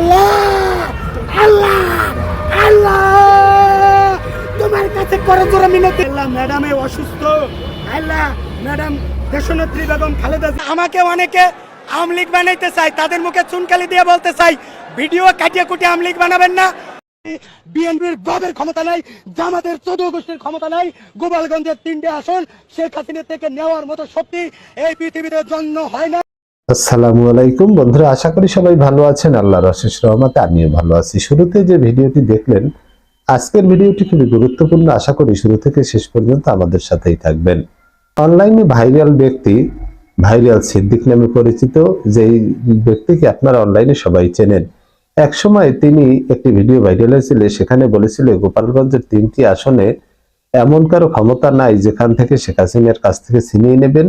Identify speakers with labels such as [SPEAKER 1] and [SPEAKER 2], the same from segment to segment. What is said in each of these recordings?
[SPEAKER 1] আল্লাহ আল্লাহ আল্লাহ তোমার কাছে করে জোরে মিনতি। আল্লাহ ম্যাডামে অসুস্থ আল্লাহ ম্যাডাম দেশনেত্রী বেগম খালেদা আমাকে অনেকে আওয়ামী লীগ বানাইতে চাই তাদের মুখে চুনকালি দিয়ে বলতে চাই ভিডিও কাটিয়ে কুটিয়ে আওয়ামী লীগ বানাবেন না বিএনপির বাবের ক্ষমতা নাই, জামাতের চৌদ্দ গোষ্ঠীর ক্ষমতা নাই, গোপালগঞ্জের তিনটে আসন শেখ হাসিনা থেকে নেওয়ার মতো শক্তি এই পৃথিবীতে জন্ম হয় না।
[SPEAKER 2] আসসালামু আলাইকুম। বন্ধুরা, আশা করি সবাই ভালো আছেন। আল্লাহর অশেষ রহমতে আমিও ভালো আছি। শুরুতে যে ভিডিওটি দেখলেন, আজকের ভিডিওটি খুবই গুরুত্বপূর্ণ। আশা করি শুরু থেকে শেষ পর্যন্ত আমাদের সাথেই থাকবেন। অনলাইনে ভাইরাল ব্যক্তি ভাইরাল সিদ্দিক নামে পরিচিত, যেই ব্যক্তিকে আপনারা অনলাইনে সবাই চেনেন। একসময় তিনি একটি ভিডিও ভাইরাল হয়েছিল, সেখানে বলেছিল, গোপালগঞ্জের তিনটি আসনে এমন কারও ক্ষমতা নাই, যেখান থেকে শেখ হাসিনার কাছ থেকে ছিনিয়ে নেবেন।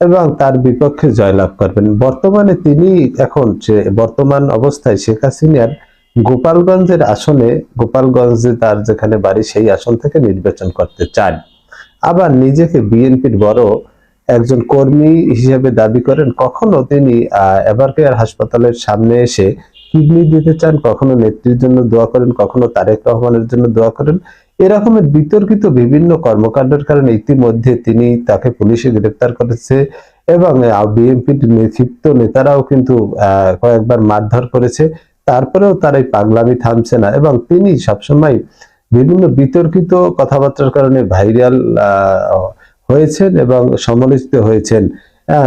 [SPEAKER 2] এবং তার বিপক্ষে জয়লাভ করবেন। বর্তমানে তিনি এখন যে বর্তমান অবস্থায় শেখ হাসিনার গোপালগঞ্জের আসনে, গোপালগঞ্জে তার যেখানে বাড়ি সেই আসন থেকে নির্বাচন করতে চান। আবার নিজেকে বিএনপির বড় একজন কর্মী হিসেবে দাবি করেন, কখনো তিনি এভারকেয়ার হাসপাতালের সামনে এসে কিডনি দিতে চান, কখনো নেত্রীর জন্য দোয়া করেন, কখনো তারেক রহমানের জন্য দোয়া করেন। এরকমের বিতর্কিত বিভিন্ন কর্মকাণ্ডের কারণে ইতিমধ্যে তিনি তাকে পুলিশে গ্রেপ্তার করেছে এবং বিএনপির নেতৃত্ব নেতারাও কিন্তু কয়েকবার মারধর করেছে। তারপরেও তার এই পাগলামি থামছে না এবং তিনি সবসময় বিভিন্ন বিতর্কিত কথাবার্তার কারণে ভাইরাল হয়েছেন এবং সমালোচিত হয়েছেন।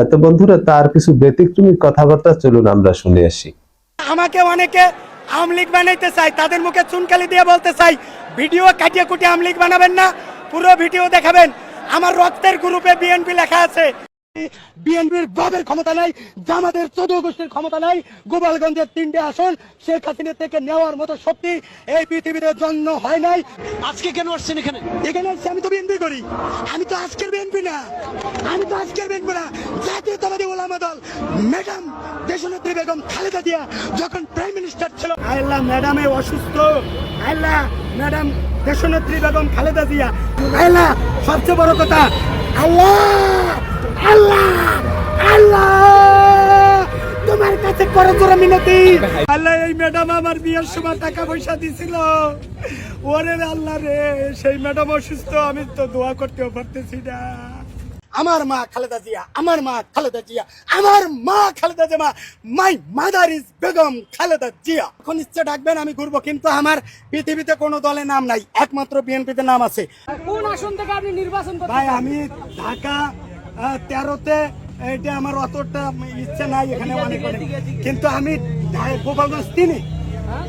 [SPEAKER 2] তো বন্ধুরা, তার কিছু ব্যতিক্রমী কথাবার্তা চলুন আমরা শুনে আসি।
[SPEAKER 1] আমাকে অনেকে আওয়ামী লীগ বানাইতে চাই তাদের মুখে চুনকালি দিয়ে বলতে চাই ভিডিও কাটিয়ে কুটিয়ে আওয়ামী লীগ বানাবেন না পুরো ভিডিও দেখাবেন। আমার রক্তের গ্রুপে বিএনপি লেখা আছে। বিএনপির বাবের ক্ষমতা নাই জামাতের চৌদ্দ গোষ্ঠীর ক্ষমতা নাই গোপালগঞ্জের তিনটে আসন শেখ হাসিনা থেকে নেওয়ার মতো শক্তি এই পৃথিবীতে জন্ম হয় নাই।
[SPEAKER 3] আজকে কেন আসছেন এখানে?
[SPEAKER 1] এখানে আসছি আমি তো বিএনপি করি। আমি তো আজকের বিএনপি না। আমি তো আজকের বিএনপি না। জাতীয়তাবাদী ওলামা দল ম্যাডাম দেশনেত্রী বেগম খালেদা জিয়া যখন প্রাইম মিনিস্টার ছিল। আল্লাহ ম্যাডামে অসুস্থ। আল্লাহ ম্যাডাম, দেশনেত্রী বেগম খালেদা জিয়া। আল্লাহ সবচেয়ে বড় কথা, আল্লাহ আল্লাহ আল্লাহ, তোমার কাছে করে জোরে মিনতি। আল্লাহ, এই ম্যাডাম আমার বিয়ের সময় টাকা পয়সা দিছিল। ওরে আল্লাহ রে, সেই ম্যাডাম অসুস্থ, আমি তো দোয়া করতেও পারতেছি না। আমার মা খালেদা জিয়া আমার মা খালেদা জিয়া আমার মা Khaleda Zia my mother is Begum Khaleda Zia. এখন ইচ্ছে ডাকবেন আমি ঘুরবো কিন্তু আমার পৃথিবীতে কোনো দলে নাম নাই একমাত্র বিএনপিতে নাম আছে।
[SPEAKER 4] কোন আসন থেকে আপনি নির্বাচন
[SPEAKER 1] ভাই আমি ঢাকা তেরোতে এটা আমার অতটা ইচ্ছে নাই এখানে অনেক অনেক। কিন্তু আমি গোপালগঞ্জ তিনে।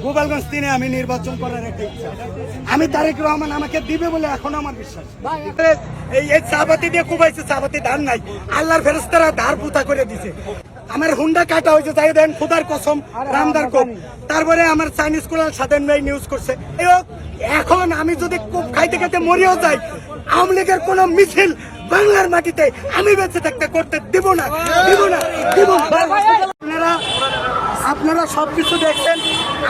[SPEAKER 1] গোপালগঞ্জ তিনে আমি নির্বাচন করার একটা ইচ্ছা। আমি তারেক রহমান আমাকে দিবে বলে এখনও আমার বিশ্বাস। এই এই চাপাতি দিয়ে কুবাইছে চাপাতি ধান নাই। আল্লাহর ফেরেস্তারা ধার পুতা করে দিছে। আমার হুন্ডা কাটা হয়েছে তাই দেন খুদার কসম রামদার কোপ। তারপরে আমার চাইনিজ কোলাল সাদেন ভাই নিউজ করছে। এখন আমি যদি কোপ খাইতে খাইতে মরিও যাই আওয়ামী লীগের কোন মিছিল বাংলার মাটিতে আমি বেঁচে থাকতে করতে দেব না দেব না দেব না। আপনারা আপনারা সব কিছু দেখছেন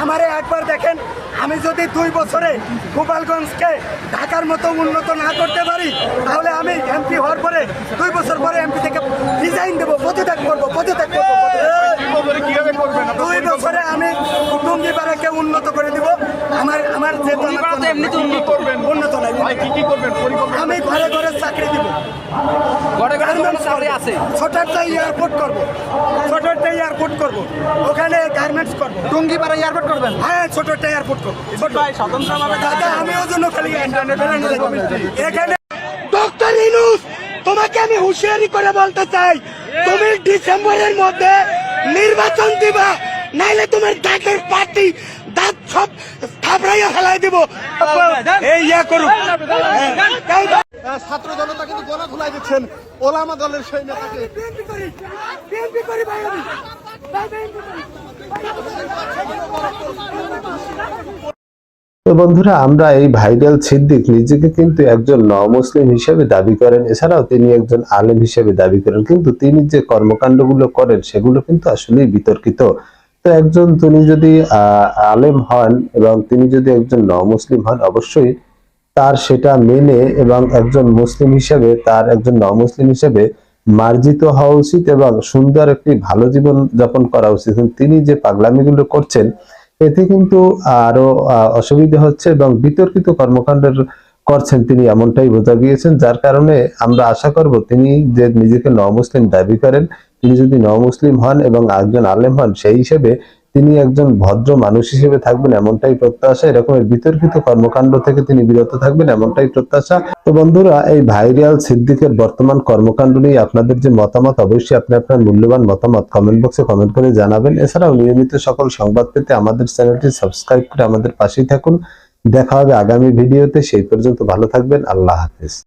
[SPEAKER 1] আমারে একবার দেখেন আমি যদি দুই বছরে গোপালগঞ্জকে ঢাকার মতো উন্নত না করতে পারি তাহলে আমি এমপি হওয়ার পরে দুই বছর পরে এমপি থেকে রিজাইন দেবো পদত্যাগ করব পদত্যাগ করব দুই বছরে আমি টুঙ্গিপাড়াকে উন্নত করে দিব আমার আমার যে উন্নত নাই। আমি ঘরে ঘরে চাকরি দিব।
[SPEAKER 3] আছে।
[SPEAKER 1] ছোট এয়ারপোর্ট করব। ছোট এয়ারপোর্ট করব। ওখানে গার্মেন্টস করব।
[SPEAKER 3] টঙ্গিপাড়া এয়ারপোর্ট করবেন?
[SPEAKER 1] হ্যাঁ ছোট এয়ারপোর্ট করব। ছোট।
[SPEAKER 3] স্বতন্ত্রভাবে
[SPEAKER 1] দাদা আমি ওই জন্য খালি এখানে ডক্টর ইনুস তোমাকে আমি হুঁশিয়ারি করে বলতে চাই তুমি ডিসেম্বরের মধ্যে নির্বাচন দিবা নাইলে তোমার দাঁতের পার্টি দাঁত সব থাপড়াইয়া ফেলাই দিব। এই ইয়া করুক হ্যাঁ।
[SPEAKER 5] ছাত্র জনতা কিন্তু গলা ধুলাই দিচ্ছেন। ওলামা দলের সেই নেতাকে।
[SPEAKER 2] বন্ধুরা, আমরা এই ভাইরাল সিদ্দিক নিজেকে কিন্তু একজন ন মুসলিম হিসেবে দাবি করেন। এছাড়াও তিনি একজন আলেম হিসেবে দাবি করেন। কিন্তু তিনি যে কর্মকাণ্ডগুলো করেন, সেগুলো কিন্তু আসলেই বিতর্কিত। তো একজন তিনি যদি আলেম হন এবং তিনি যদি একজন ন মুসলিম হন, অবশ্যই তার সেটা মেনে এবং একজন মুসলিম হিসেবে, তার একজন ন মুসলিম হিসেবে মার্জিত হওয়া উচিত এবং সুন্দর একটি ভালো জীবন যাপন করা উচিত। তিনি যে পাগলামিগুলো করছেন, এতে কিন্তু আরও অসুবিধা হচ্ছে এবং বিতর্কিত কর্মকাণ্ডের করছেন তিনি এমনটাই বোঝা গিয়েছেন, যার কারণে আমরা আশা করব তিনি যে নিজেকে ন মুসলিম দাবি করেন, তিনি যদি ন মুসলিম হন এবং একজন আলেম হন, সেই হিসেবে তিনি একজন ভদ্র মানুষ হিসেবে থাকবেন, এমনটাই প্রত্যাশা। এরকমের বিতর্কিত কর্মকাণ্ড থেকে তিনি বিরত থাকবেন, এমনটাই প্রত্যাশা। তো বন্ধুরা, এই ভাইরাল সিদ্দিকের বর্তমান কর্মকাণ্ড নিয়ে আপনাদের যে মতামত, অবশ্যই আপনি আপনার মূল্যবান মতামত কমেন্ট বক্সে কমেন্ট করে জানাবেন। এছাড়াও নিয়মিত সকল সংবাদ পেতে আমাদের চ্যানেলটি সাবস্ক্রাইব করে আমাদের পাশেই থাকুন। দেখা হবে আগামী ভিডিওতে সেই পর্যন্ত ভালো থাকবেন, আল্লাহ হাফেজ।